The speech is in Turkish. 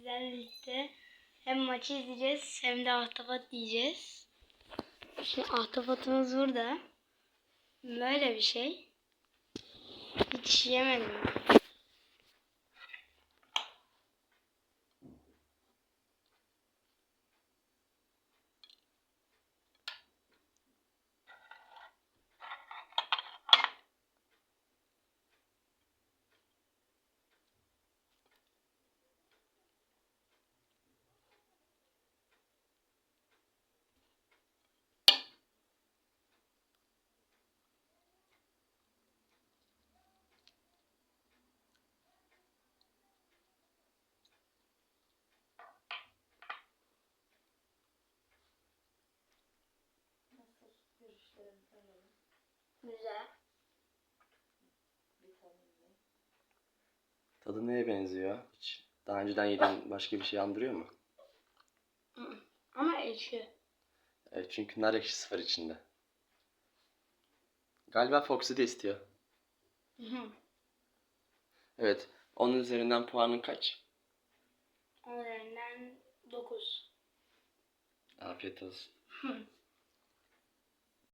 sizlerle birlikte hem maçı izleyeceğiz hem de ahtapot yiyeceğiz. Şimdi ahtapotumuz burada. Böyle bir şey. Hiç yemedim. Güzel. Tadı neye benziyor? Hiç daha önceden yediğin başka bir şey andırıyor mu? Ama ekşi. Evet çünkü nar ekşisi var içinde. Galiba Foxy de istiyor. Hı hı. Evet. Onun üzerinden puanın kaç? Onun üzerinden 9. Afiyet olsun. Hı.